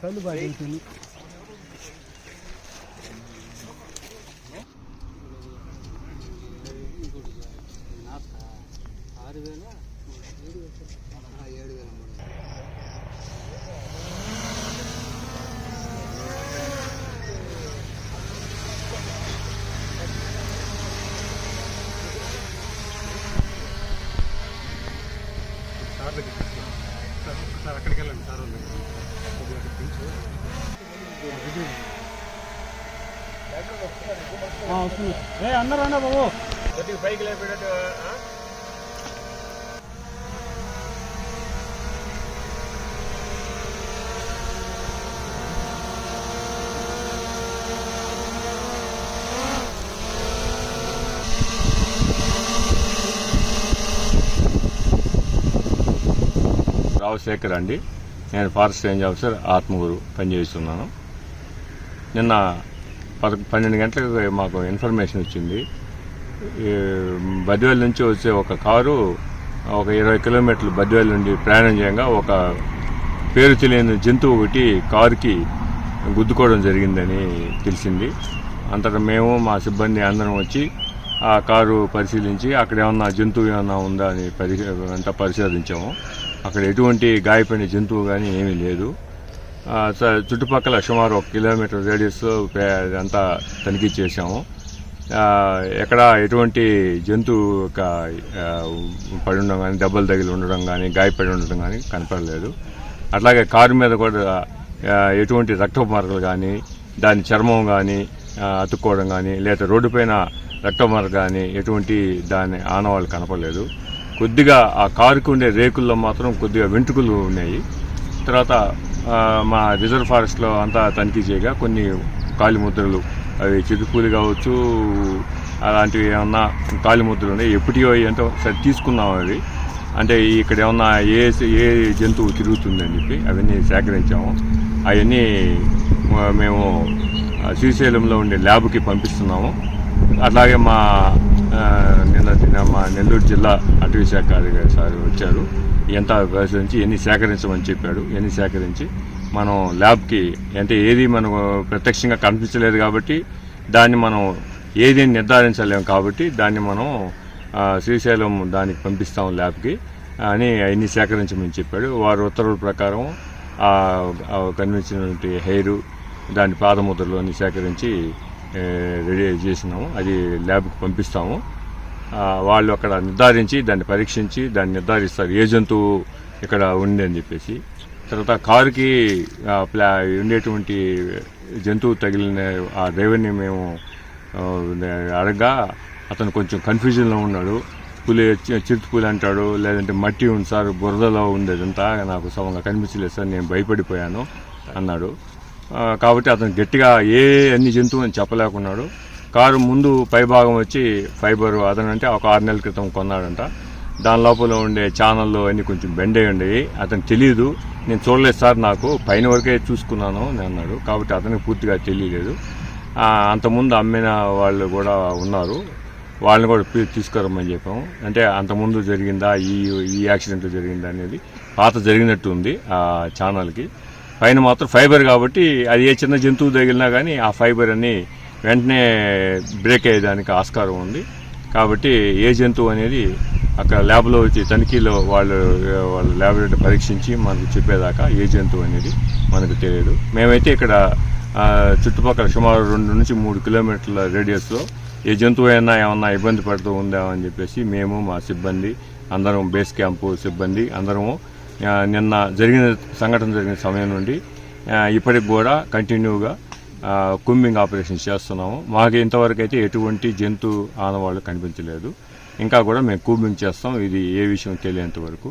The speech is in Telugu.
కాయలు బాగా అయిపోయినాయి ఆరు వేల ఏడు వేల మూడు సార్ అక్కడికి వెళ్ళండి సార్. వాళ్ళు ఏ అన్నా బాబు కొద్దిగా పైకి లేపేటట్టు ఆ? అండి నేను ఫారెస్ట్ రేంజ్ ఆఫీసర్ ఆత్మగురు పనిచేస్తున్నాను. నిన్న పద పన్నెండు గంటలకు మాకు ఇన్ఫర్మేషన్ వచ్చింది. ఈ బద్వేల్ నుంచి వచ్చే ఒక కారు ఒక ఇరవై కిలోమీటర్లు బద్వేల్ నుండి ప్రయాణం చేయగా ఒక పేరు తెలియని జంతువు ఒకటి కారుకి గుద్దుకోవడం జరిగిందని తెలిసింది. అంతటా మేము మా సిబ్బంది అందరం వచ్చి ఆ కారు పరిశీలించి అక్కడ ఏమన్నా జంతువు ఏమన్నా ఉందా అని పరి అంతా పరిశోధించాము. అక్కడ ఎటువంటి గాయపడిన జంతువు కానీ ఏమీ లేదు. స- చుట్టుపక్కల సుమారు ఒక కిలోమీటర్ రేడియస్లో అంతా తనిఖీ చేశాము. ఎక్కడ ఎటువంటి జంతువు యొక్క, పడి ఉండడం కానీ దెబ్బలు తగిలి ఉండడం కానీ గాయపడి ఉండడం కానీ కనపడలేదు. అట్లాగే కారు మీద కూడా ఎటువంటి రక్తపు మరకలు కానీ దాని చర్మం కానీ అతుక్కోవడం కానీ లేదా రోడ్డుపైన రక్తపు కానీ ఎటువంటి దాని ఆనవాళ్ళు కనపడలేదు. కొద్దిగా ఆ కారుకు ఉండే రేకుల్లో మాత్రం కొద్దిగా వెంట్రుకలు ఉన్నాయి. తర్వాత మా రిజర్వ్ ఫారెస్ట్లో అంతా తనిఖీ చేయగా కొన్ని కాలి ముద్రలు అవి చిరుపూలు కావచ్చు అలాంటివి ఏమన్నా కాలి ముద్రలు ఉన్నాయి. ఎప్పటివో అంటే సరి తీసుకున్నాం అవి. అంటే ఇక్కడ ఏమన్నా ఏ ఏ జంతువు తిరుగుతుందని చెప్పి అవన్నీ సేకరించాము. అవన్నీ మేము శ్రీశైలంలో ఉండే ల్యాబ్కి పంపిస్తున్నాము. అట్లాగే మా నిన్న నిన్న మా నెల్లూరు జిల్లా అటవీ శాఖ అధికారి సార్ వచ్చారు. ఎంత పరిశీలించి ఎన్ని సేకరించమని చెప్పాడు ఎన్ని సేకరించి. మనం ల్యాబ్కి అంటే ఏది మనం ప్రత్యక్షంగా కనిపించలేదు కాబట్టి దాన్ని మనం ఏది నిర్ధారించలేము కాబట్టి దాన్ని మనం శ్రీశైలం దానికి పంపిస్తాం ల్యాబ్కి అని అవన్నీ సేకరించమని చెప్పాడు. వారి ఉత్తర్వుల ప్రకారం కనిపించినటువంటి హెయిర్ దాని పాదముద్రలు అన్ని సేకరించి రెడీ చేసినాము. అది ల్యాబ్కి పంపిస్తాము. వాళ్ళు అక్కడ నిర్ధారించి దాన్ని పరీక్షించి దాన్ని నిర్ధారిస్తారు. ఏ జంతువు ఇక్కడ ఉంది అని చెప్పేసి. తర్వాత కారుకి ప్లా ఉండేటువంటి జంతువు తగిలిన ఆ డ్రైవర్ని మేము అడగా అతను కొంచెం కన్ఫ్యూజన్లో ఉన్నాడు. పులి చి- చిరుత పులి అంటాడు లేదంటే మట్టి ఉంది సార్ బురదలో ఉంది అదంతా నాకు సమంగా కనిపించలేదు సార్ నేను భయపడిపోయాను అన్నాడు. కాబట్టి అతను గట్టిగా ఏ అన్ని జంతువు అని చెప్పలేకున్నాడు. కారు ముందు పైభాగం వచ్చి ఫైబర్ అతను అంటే ఒక ఆరు నెలల క్రితం కొన్నాడంట. దాని లోపల ఉండే ఛానల్లో అన్నీ కొంచెం బెండ్ అయి ఉండేవి. అతను తెలియదు నేను చూడలేదు సార్ నాకు. పైన వరకే చూసుకున్నాను అని అన్నాడు. కాబట్టి అతనికి పూర్తిగా తెలియలేదు అంతకుముందు అమ్మిన వాళ్ళు కూడా ఉన్నారు. వాళ్ళని కూడా తీసుకురమ్మని చెప్పాము అంటే అంతకుముందు జరిగిందా? ఈ ఈ యాక్సిడెంట్ జరిగిందా అనేది పాత జరిగినట్టు ఉంది ఆ ఛానల్కి. పైన మాత్రం ఫైబర్ కాబట్టి అది ఏ చిన్న జంతువు తగిలినా కానీ ఆ ఫైబర్ అన్ని వెంటనే బ్రేక్ అయ్యేదానికి ఆస్కారం ఉంది. కాబట్టి ఏ జంతువు అనేది అక్కడ ల్యాబ్లో వచ్చి తనిఖీలో వాళ్ళు వాళ్ళ ల్యాబొరేటరీ పరీక్షించి మనకు చెప్పేదాకా ఏ జంతువు అనేది మనకు తెలియదు. మేమైతే ఇక్కడ చుట్టుపక్కల సుమారు రెండు నుంచి మూడు కిలోమీటర్ల రేడియస్లో ఏ జంతువు అయినా ఏమన్నా ఇబ్బంది పడుతూ ఉందా అని చెప్పేసి మేము మా సిబ్బంది అందరం బేస్ క్యాంపు సిబ్బంది అందరము నిన్న జరిగిన సంఘటన జరిగిన సమయం నుండి ఇప్పటికి కూడా కంటిన్యూగా కుంబింగ్ ఆపరేషన్ చేస్తున్నాము. మాకు ఇంతవరకు అయితే ఎటువంటి జంతు ఆనవాళ్ళు కనిపించలేదు. ఇంకా కూడా మేము కూంబింగ్ చేస్తాం. ఇది ఏ విషయం తెలియంత వరకు.